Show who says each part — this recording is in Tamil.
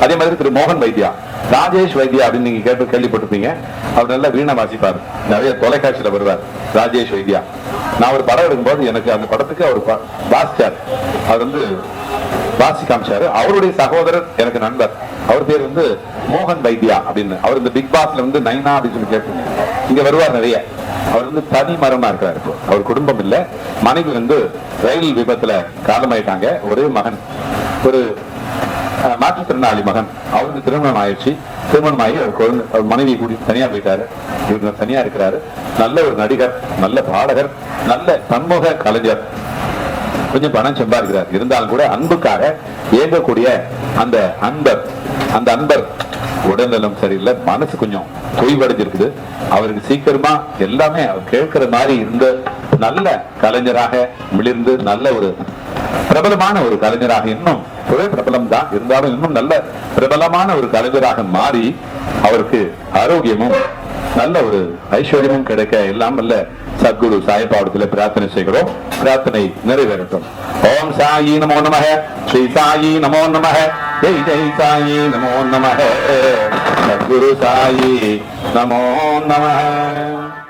Speaker 1: அதே மாதிரி திரு மோகன் வைத்தியா ராஜேஷ் வைத்தியா அப்படின்னு நீங்க கேட்டு கேள்விப்பட்டிருப்பீங்க. அவர் நல்லா வீணை வாசிப்பார். நிறைய தொலைக்காட்சியில வருவார் ராஜேஷ் வைத்தியா. நான் ஒரு படம் எடுக்கும்போது எனக்கு அந்த படத்துக்கு அவர் வாசிச்சார். அவர் வந்து வாசி காமிச்சாரு. அவருடைய சகோதரர் எனக்கு நண்பர். அவர் பேர் வந்து மோகன் வைத்தியா அப்படின்னு. அவர் இந்த பிக் பாஸ்ல வந்து நைனா அப்படின்னு சொல்லி கேட்டு இங்க வருவார் நிறைய. அவர் வந்து தனி மரமா இருக்கிறார் இப்போ. அவர் குடும்பம் இல்ல. மனைவி வந்து ரயில் விபத்துல காலமாயிட்டாங்க. ஒரே மகன். ஒரு மாற்றுத்திறனாளி மகன். அவருக்கு திருமணம் ஆயிடுச்சு. திருமணம் ஆகி அவர் குழந்தை அவர் மனைவி கூடி தனியா போயிட்டாரு. இவர் தனியா இருக்கிறாரு. நல்ல ஒரு நடிகர் நல்ல பாடகர் நல்ல பன்முக கலைஞர். கொஞ்சம் பணம் சம்பாதிக்கிறார். இருந்தாலும் கூட அன்புக்காக இயங்கக்கூடிய அந்த அன்பர் அந்த அன்பர் உடல்நலம் சரியில்லை. மனசு கொஞ்சம் தொய்வடைஞ்சிருக்குது. அவருக்கு சீக்கிரமா எல்லாமே அவர் கேட்கிற மாதிரி இருந்த நல்ல கலைஞராக மிளிர்ந்து நல்ல ஒரு பிரபலமான ஒரு கலைஞராக இன்னும் ஒரே பிரபலம் தான் இருந்தாலும் இன்னும் நல்ல பிரபலமான ஒரு கலைஞராக மாறி அவருக்கு ஆரோக்கியமும் நல்ல ஒரு ஐஸ்வர்யமும் கிடைக்க எல்லாம் வல்ல சத்குரு சாய்பாவடத்தில் பிரார்த்தனை செய்கிறோம். பிரார்த்தனை நிறைவேறட்டும். ஓம் சாயி நமோ நமக. ஸ்ரீ சாயி நமோ நமக. ஜெய் ஜெய் சாயி நமோ நமக. சத்குரு சாயி நமோ நமக.